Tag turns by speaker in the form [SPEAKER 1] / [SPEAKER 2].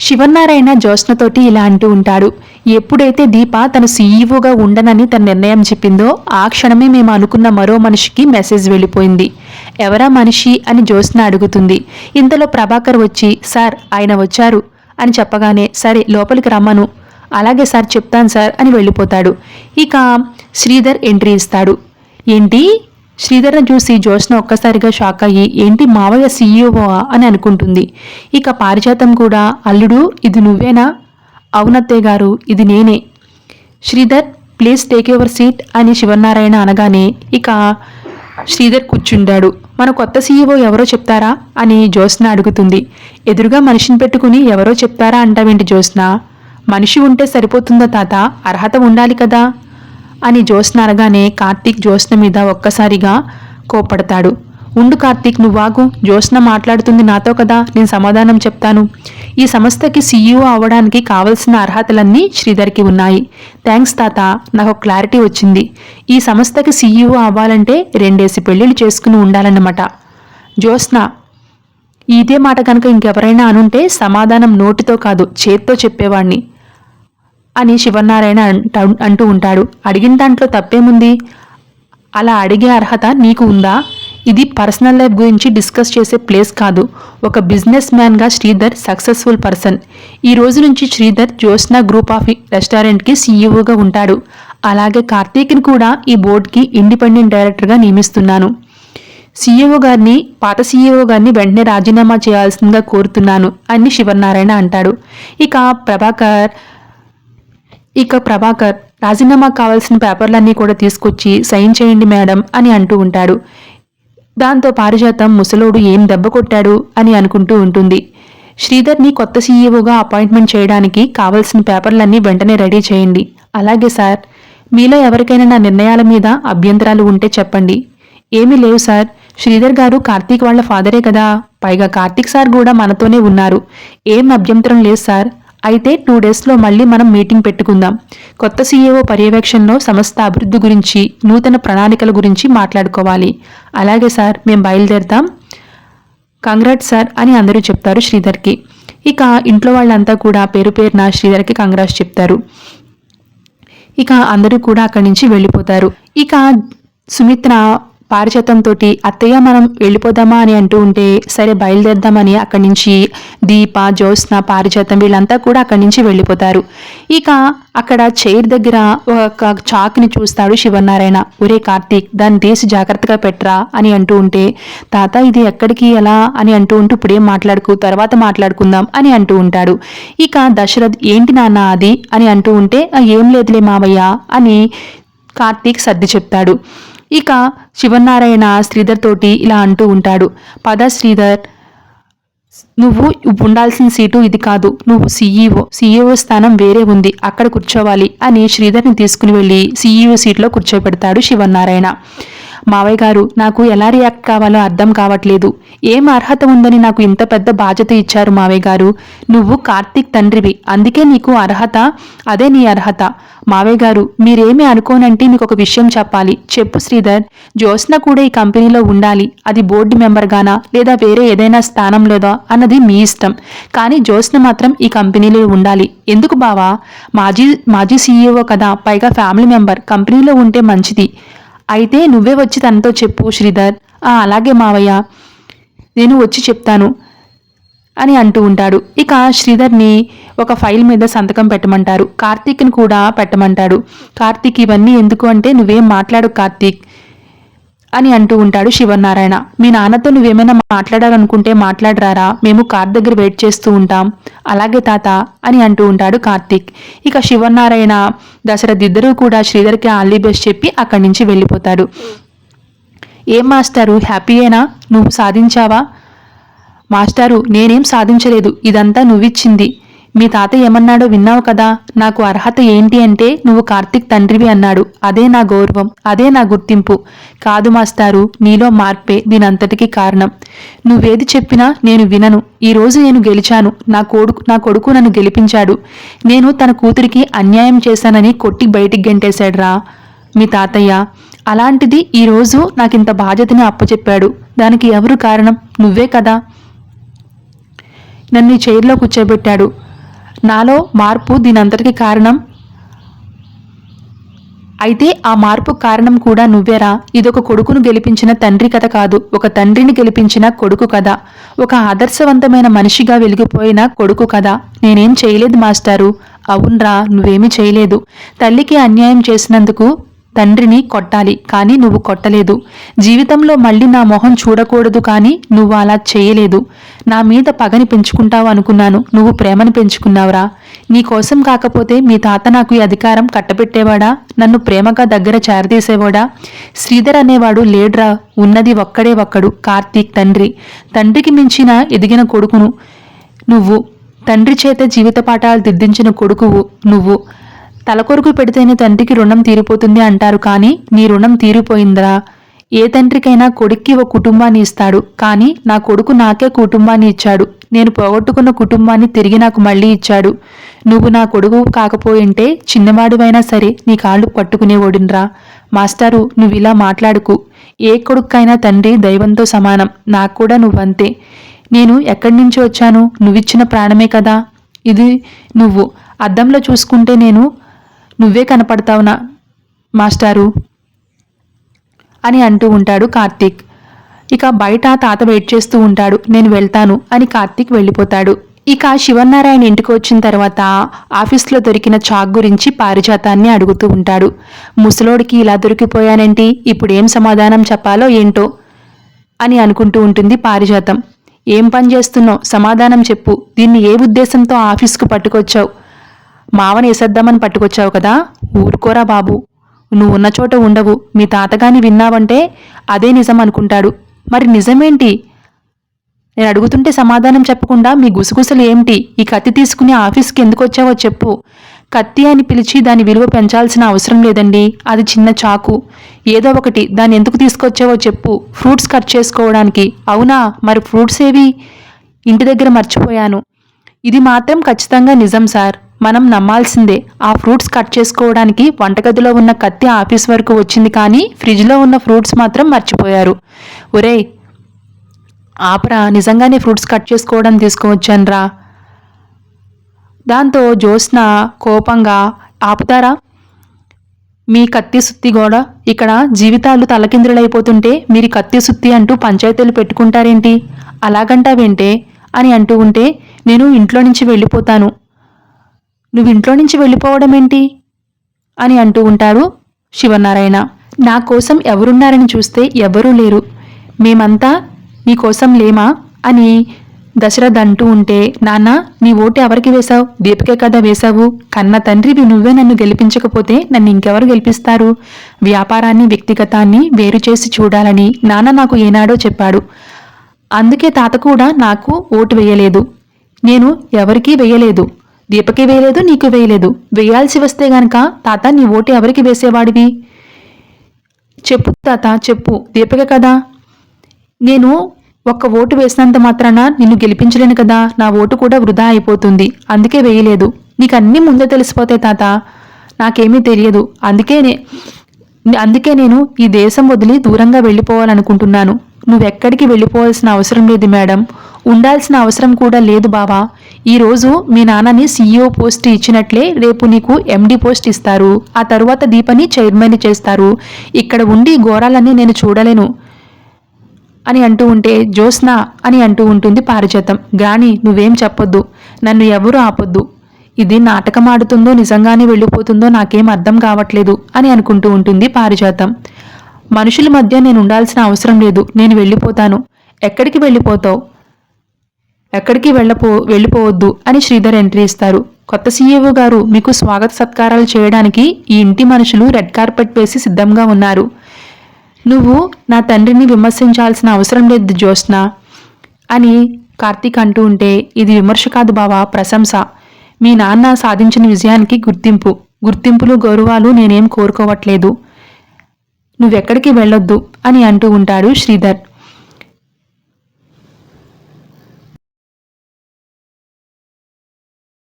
[SPEAKER 1] శివనారాయణ జ్యోత్స్నతోటి ఇలా అంటూ ఉంటాడు. ఎప్పుడైతే దీప తను సీఈఓగా ఉండనని తన నిర్ణయం చెప్పిందో ఆ క్షణమే మేము అనుకున్న మరో మనిషికి మెసేజ్ వెళ్ళిపోయింది. ఎవరా మనిషి అని జ్యోత్స్న అడుగుతుంది. ఇంతలో ప్రభాకర్ వచ్చి సార్ ఆయన వచ్చారు. అని చెప్పగానే సరే లోపలికి రమ్మను. అలాగే సార్ చెప్తాను సార్ అని వెళ్ళిపోతాడు. ఇక శ్రీధర్ ఎంట్రీ ఇస్తాడు. ఏంటి? శ్రీధర్ను చూసి జ్యోత్స్న ఒక్కసారిగా షాక్ అయ్యి ఏంటి మావయ్య సీఈఓ అని అనుకుంటుంది. ఇక పారిజాతం కూడా అల్లుడు ఇది నువ్వేనా? అవునత్తయ్య గారు ఇది నేనే. Sridhar please take your seat అని శివనారాయణ అనగానే ఇక శ్రీధర్ కూర్చుండాడు మన కొత్త సీఈఓ ఎవరో చెప్తారా? అని జ్యోత్స్న అడుగుతుంది. ఎదురుగా మనిషిని పెట్టుకుని ఎవరో చెప్తారా? అంటావేంటి జ్యోత్స్న. మనిషి ఉంటే సరిపోతుందా తాత? అర్హత ఉండాలి కదా. అని జ్యోత్స్న అనగానే కార్తీక్ జ్యోత్స్న మీద ఒక్కసారిగా కోపడతాడు. ఉండు కార్తీక్ నువ్వాగు జ్యోత్స్న మాట్లాడుతుంది నాతో కదా. నేను సమాధానం చెప్తాను. ఈ సంస్థకి సీఈఓ అవ్వడానికి కావలసిన అర్హతలన్నీ శ్రీధర్కి ఉన్నాయి. థ్యాంక్స్ తాత. నాకు క్లారిటీ వచ్చింది. ఈ సంస్థకి సీఈఓ అవ్వాలంటే రెండేసి పెళ్ళిళ్ళు చేసుకుని ఉండాలన్నమాట. జ్యోత్స్న ఇదే మాట కనుక ఇంకెవరైనా అనుంటే సమాధానం నోటితో కాదు చేత్తో చెప్పేవాణ్ణి. అని శివనారాయణ అంట- అంటూ ఉంటాడు. అడిగిన దాంట్లో తప్పేముంది? అలా అడిగే అర్హత నీకు ఉందా? ఇది పర్సనల్ లైఫ్ గురించి డిస్కస్ చేసే ప్లేస్ కాదు. ఒక బిజినెస్ మ్యాన్గా శ్రీధర్ సక్సెస్ఫుల్ పర్సన్. ఈ రోజు నుంచి శ్రీధర్ జ్యోత్స్న గ్రూప్ ఆఫ్ రెస్టారెంట్కి సీఈఓగా ఉంటాడు. అలాగే కార్తీక్ని కూడా ఈ బోర్డుకి ఇండిపెండెంట్ డైరెక్టర్గా నియమిస్తున్నాను. సీఈఓ గారిని పాత సీఈఓ గారిని వెంటనే రాజీనామా చేయాల్సిందిగా కోరుతున్నాను అని శివనారాయణ అంటాడు. ఇక ప్రభాకర్ ఇక ప్రభాకర్ రాజీనామా కావాల్సిన పేపర్లన్నీ కూడా తీసుకొచ్చి సైన్ చేయండి మేడం అని అంటూ ఉంటాడు. దాంతో పారిజాతం ముసలోడు ఏం దెబ్బ కొట్టాడు అని అనుకుంటూ ఉంటుంది. శ్రీధర్ని కొత్త సీఈఓగా అపాయింట్మెంట్ చేయడానికి కావలసిన పేపర్లన్నీ వెంటనే రెడీ చేయండి. అలాగే సార్ మీలో ఎవరికైనా నా నిర్ణయాల మీద అభ్యంతరాలు ఉంటే చెప్పండి. ఏమీ లేవు సార్. శ్రీధర్ గారు కార్తీక్ వాళ్ళ ఫాదరే కదా. పైగా కార్తీక్ సార్ కూడా మనతోనే ఉన్నారు. ఏం అభ్యంతరం లేదు సార్. అయితే టూ డేస్లో మళ్ళీ మనం మీటింగ్ పెట్టుకుందాం. కొత్త సీఈఓ పర్యవేక్షణలో సంస్థ అభివృద్ధి గురించి నూతన ప్రణాళికల గురించి మాట్లాడుకోవాలి. అలాగే సార్ మేము బయలుదేరుతాం. కంగ్రాట్ సార్ అని అందరూ చెప్తారు శ్రీధర్కి. ఇక ఇంట్లో వాళ్ళంతా కూడా పేరు పేరున శ్రీధర్కి కంగ్రాట్స్ చెప్తారు. ఇక అందరూ కూడా అక్కడి నుంచి వెళ్ళిపోతారు. ఇక సుమిత్ర పారిజాతంతో అత్తయ్య మనం వెళ్ళిపోదామా? అని అంటూ ఉంటే సరే బయలుదేరదామని. అక్కడి నుంచి దీప జ్యోత్స్న పారిజాతం వీళ్ళంతా కూడా అక్కడి నుంచి వెళ్ళిపోతారు. ఇక అక్కడ చైర్ దగ్గర ఒక చాక్ని చూస్తాడు శివనారాయణ ఒరే కార్తీక్ దాన్ని తీసి జాగ్రత్తగా పెట్టరా? అని అంటూ ఉంటే తాత ఇది ఎక్కడికి ఎలా? అని అంటూ ఉంటూ ఇప్పుడేం మాట్లాడుకు తర్వాత మాట్లాడుకుందాం అని అంటూ ఉంటాడు. ఇక దశరథ్ ఏంటి నాన్న అది? అని అంటూ ఉంటే ఏం లేదులే మావయ్య అని కార్తీక్ సర్ది చెప్తాడు. ఇక శివనారాయణ శ్రీధర్ తోటి ఇలా అంటూ ఉంటాడు. పద శ్రీధర్ నువ్వు ఉండాల్సిన సీటు ఇది కాదు. నువ్వు సీఈఓ సీఈఓ స్థానం వేరే ఉంది. అక్కడ కూర్చోవాలి అని శ్రీధర్ని తీసుకుని వెళ్ళి సీఈఓ సీట్లో కూర్చోబెడతాడు శివనారాయణ. మావయ్య గారు నాకు ఎలా రియాక్ట్ కావాలో అర్థం కావట్లేదు. ఏం అర్హత ఉందని నాకు ఇంత పెద్ద బాధ్యత ఇచ్చారు మావయ్య గారు. నువ్వు కార్తీక్ తండ్రివి. అందుకే నీకు అర్హత అదే నీ అర్హత. మావయ్య గారు మీరేమి అనుకోనంటే మీకు ఒక విషయం చెప్పాలి. చెప్పు శ్రీధర్ జ్యోత్స్న కూడా ఈ కంపెనీలో ఉండాలి. అది బోర్డు మెంబర్గానా లేదా వేరే ఏదైనా స్థానంలోదా అన్నది మీ ఇష్టం. కానీ జ్యోత్స్న మాత్రం ఈ కంపెనీలో ఉండాలి. ఎందుకు బావా? మాజీ మాజీ సీఈఓ కదా. పైగా ఫ్యామిలీ మెంబర్. కంపెనీలో ఉంటే మంచిది. అయితే నువ్వే వచ్చి తనతో చెప్పు శ్రీధర్. "ఆ, అలాగే మావయ్య. నేను వచ్చి చెప్తాను అని అంటూ ఉంటాడు. ఇక శ్రీధర్ని ఒక ఫైల్ మీద సంతకం పెట్టమంటారు. కార్తీక్ని కూడా పెట్టమంటాడు. కార్తీక్ ఇవన్నీ ఎందుకు అంటే నువ్వేం మాట్లాడు కార్తీక్ అని అంటూ ఉంటాడు శివనారాయణ. మీ నాన్నతో నువ్వేమైనా మాట్లాడాలనుకుంటే మాట్లాడరారా? మేము కార్ దగ్గర వెయిట్ చేస్తూ ఉంటాం. అలాగే తాత అని అంటూ ఉంటాడు కార్తీక్. ఇక శివనారాయణ దశరథ్ ఇద్దరూ కూడా శ్రీధర్కి ఆల్లీ బెస్ట్ చెప్పి అక్కడి నుంచి వెళ్ళిపోతాడు ఏం మాస్టారు? హ్యాపీయేనా? నువ్వు సాధించావా? మాస్టారు నేనేం సాధించలేదు. ఇదంతా నువ్విచ్చింది. మీ తాత ఏమన్నాడో విన్నావు కదా? నాకు అర్హత ఏంటి అంటే నువ్వు కార్తీక్ తండ్రివి అన్నాడు. అదే నా గౌరవం. అదే నా గుర్తింపు. కాదు మాస్టారు నీలో మార్పే దీనంతటికీ కారణం. నువ్వేది చెప్పినా నేను వినను. ఈరోజు నేను గెలిచాను. నా కొడుకు నా కొడుకు నన్ను గెలిపించాడు. నేను తన కూతురికి అన్యాయం చేశానని కొట్టి బయటికి గెంటేశాడురా మీ తాతయ్య. అలాంటిది ఈరోజు నాకింత బాధ్యతని అప్పచెప్పాడు. దానికి ఎవరు కారణం? నువ్వే కదా. నన్ను ఈ చైర్లో కూర్చోబెట్టాడు. నాలో మార్పు దీనంతటికి కారణం? అయితే ఆ మార్పు కారణం కూడా నువ్వేరా? ఇదొక కొడుకును గెలిపించిన తండ్రి కథ కాదు. ఒక తండ్రిని గెలిపించిన కొడుకు కథ. ఒక ఆదర్శవంతమైన మనిషిగా వెలిగిపోయిన కొడుకు కథ. నేనేం చేయలేదు మాస్టారు. అవునరా నువ్వేమీ చేయలేదు. తల్లికి అన్యాయం చేసినందుకు తండ్రిని కొట్టాలి కానీ నువ్వు కొట్టలేదు. జీవితంలో మళ్ళీ నా మొహం చూడకూడదు కానీ నువ్వు అలా చేయలేదు. నా మీద పగని పెంచుకుంటావు అనుకున్నాను నువ్వు ప్రేమను పెంచుకున్నావురా. నీకోసం కాకపోతే మీ తాత నాకు ఈ అధికారం కట్టబెట్టేవాడా? నన్ను ప్రేమగా దగ్గర చేరదీసేవాడా? శ్రీధర్ అనేవాడు లేడ్రా ఉన్నది ఒక్కడే ఒక్కడు కార్తీక్ తండ్రి. తండ్రికి మించిన ఎదిగిన కొడుకును నువ్వు. తండ్రి చేత జీవిత పాఠాలు దిద్దించిన కొడుకువు నువ్వు. తలకొరుకు పెడితేనే తండ్రికి రుణం తీరిపోతుంది అంటారు కానీ నీ రుణం తీరిపోయిందిరా. ఏ తండ్రికైనా కొడుక్కి ఒక కుటుంబాన్ని ఇస్తాడు. కానీ నా కొడుకు నాకే కుటుంబాన్ని ఇచ్చాడు. నేను పోగొట్టుకున్న కుటుంబాన్ని తిరిగి నాకు మళ్ళీ ఇచ్చాడు. నువ్వు నా కొడుకు కాకపోయింటే చిన్నవాడివైనా సరే నీ కాళ్ళు పట్టుకునేవాడునరా మాస్టారు నువ్వు ఇలా మాట్లాడుకు. ఏ కొడుక్కైనా తండ్రి దైవంతో సమానం. నాకు కూడా నువ్వంతే. నేను ఎక్కడి నుంచి వచ్చాను? నువ్విచ్చిన ప్రాణమే కదా. ఇది నువ్వు. అద్దంలో చూసుకుంటే నేను నువ్వే కనపడతావునా మాస్టారు? అని అంటూ ఉంటాడు కార్తీక్. ఇక బయట తాత వెయిట్ చేస్తూ ఉంటాడు నేను వెళ్తాను అని కార్తీక్ వెళ్ళిపోతాడు. ఇక శివనారాయణ ఇంటికి వచ్చిన తర్వాత ఆఫీస్లో దొరికిన చాక్ గురించి పారిజాతాన్ని అడుగుతూ ఉంటాడు. ముసలోడికి ఇలా దొరికిపోయానేంటి ఇప్పుడు ఏం సమాధానం చెప్పాలో ఏంటో అని అనుకుంటూ ఉంటుంది పారిజాతం. ఏం పని చేస్తున్నావు? సమాధానం చెప్పు. దీన్ని ఏ ఉద్దేశంతో ఆఫీస్కు పట్టుకొచ్చావు? మావని వేసేద్దామని పట్టుకొచ్చావు కదా? ఊరుకోరా బాబు. నువ్వు ఉన్న చోట ఉండవు. మీ తాతగాని విన్నావంటే అదే నిజం అనుకుంటాడు. మరి నిజమేంటి? నేను అడుగుతుంటే సమాధానం చెప్పకుండా మీ గుసగుసలు ఏమిటి? ఈ కత్తి తీసుకుని ఆఫీస్కి ఎందుకు వచ్చావో చెప్పు. కత్తి అని పిలిచి దాని విలువ పెంచాల్సిన అవసరం లేదండి. అది చిన్న చాకు. ఏదో ఒకటి దాన్ని ఎందుకు తీసుకొచ్చావో చెప్పు. ఫ్రూట్స్ కట్ చేసుకోవడానికి. అవునా? మరి ఫ్రూట్స్ ఏవి? ఇంటి దగ్గర మర్చిపోయాను. ఇది మాత్రం ఖచ్చితంగా నిజం సార్. మనం నమ్మాల్సిందే ఆ ఫ్రూట్స్ కట్ చేసుకోవడానికి వంటగదిలో ఉన్న కత్తి ఆఫీస్ వరకు వచ్చింది కానీ ఫ్రిడ్జ్లో ఉన్న ఫ్రూట్స్ మాత్రం మర్చిపోయారు. ఒరేయ్ ఆపరా నిజంగానే ఫ్రూట్స్ కట్ చేసుకోవడం తీసుకువచ్చానరా దాంతో జ్యోత్స్న కోపంగా ఆపుతారా? మీ కత్తి సుత్తి గోడ ఇక్కడ జీవితాలు తలకిందులైపోతుంటే మీరు కత్తి సుత్తి అంటూ పంచాయతీలు పెట్టుకుంటారేంటి? అలాగంటావేంటే? అని అంటూ ఉంటే నేను ఇంట్లో నుంచి వెళ్ళిపోతాను. నువ్వు ఇంట్లో నుంచి వెళ్ళిపోవడం ఏంటి అని అంటూ ఉంటాడు శివనారాయణ. నా కోసం ఎవరున్నారని చూస్తే ఎవరూ లేరు. మేమంతా నీకోసం లేమా? అని దశరథ్ అంటూ ఉంటే నాన్న నీ ఓటు ఎవరికి వేశావు? దీపికే కదా వేశావు. కన్న తండ్రివి నువ్వే నన్ను గెలిపించకపోతే నన్ను ఇంకెవరు గెలిపిస్తారు? వ్యాపారాన్ని వ్యక్తిగతాన్ని వేరు చేసి చూడాలని నాన్న నాకు ఏనాడో చెప్పాడు. అందుకే తాత కూడా నాకు ఓటు వేయలేదు. నేను ఎవరికీ వేయలేదు. దీపకి వేయలేదు నీకు వేయలేదు. వేయాల్సి వస్తే గనక తాత నీ ఓటు ఎవరికి వేసేవాడివి? చెప్పు తాత చెప్పు. దీపక కదా? నేను ఒక్క ఓటు వేసినంత మాత్రాన నిన్ను గెలిపించలేను కదా. నా ఓటు కూడా వృధా అయిపోతుంది. అందుకే వేయలేదు. నీకు అన్నీ ముందే తెలిసిపోతాయి తాత. నాకేమీ తెలియదు. అందుకే అందుకే నేను ఈ దేశం వదిలి దూరంగా వెళ్ళిపోవాలనుకుంటున్నాను. నువ్వెక్కడికి వెళ్ళిపోవాల్సిన అవసరం లేదు మేడం. ఉండాల్సిన అవసరం కూడా లేదు బావా. ఈరోజు మీ నాన్నని సీఈఓ పోస్ట్ ఇచ్చినట్లే రేపు నీకు ఎండి పోస్ట్ ఇస్తారు. ఆ తరువాత దీపని చైర్మన్ చేస్తారు. ఇక్కడ ఉండి ఘోరాలన్నీ నేను చూడలేను అని అంటూ ఉంటే జ్యోత్స్న అని అంటూ ఉంటుంది పారిజాతం. గాని నువ్వేం చెప్పొద్దు. నన్ను ఎవరు ఆపొద్దు. ఇది నాటకం ఆడుతుందో నిజంగానే వెళ్ళిపోతుందో నాకేం అర్థం కావట్లేదు అని అనుకుంటూ ఉంటుంది పారిజాతం. మనుషుల మధ్య నేను ఉండాల్సిన అవసరం లేదు. నేను వెళ్ళిపోతాను. ఎక్కడికి వెళ్ళిపోతావు? ఎక్కడికి వెళ్ళపో వెళ్ళిపోవద్దు అని శ్రీధర్ ఎంట్రీ ఇస్తారు. కొత్త సీఈఓ గారు మీకు స్వాగత సత్కారాలు చేయడానికి ఈ ఇంటి మనుషులు రెడ్ కార్పెట్ వేసి సిద్ధంగా ఉన్నారు. నువ్వు నా తండ్రిని విమర్శించాల్సిన అవసరం లేదు జ్యోత్స్న అని కార్తీక్ అంటూ ఉంటే ఇది విమర్శ కాదు బావా ప్రశంస. మీ నాన్న సాధించిన విజయానికి గుర్తింపు. గుర్తింపులు గౌరవాలు నేనేం కోరుకోవట్లేదు. నువ్వెక్కడికి వెళ్ళొద్దు అని అంటూ ఉంటాడు శ్రీధర్.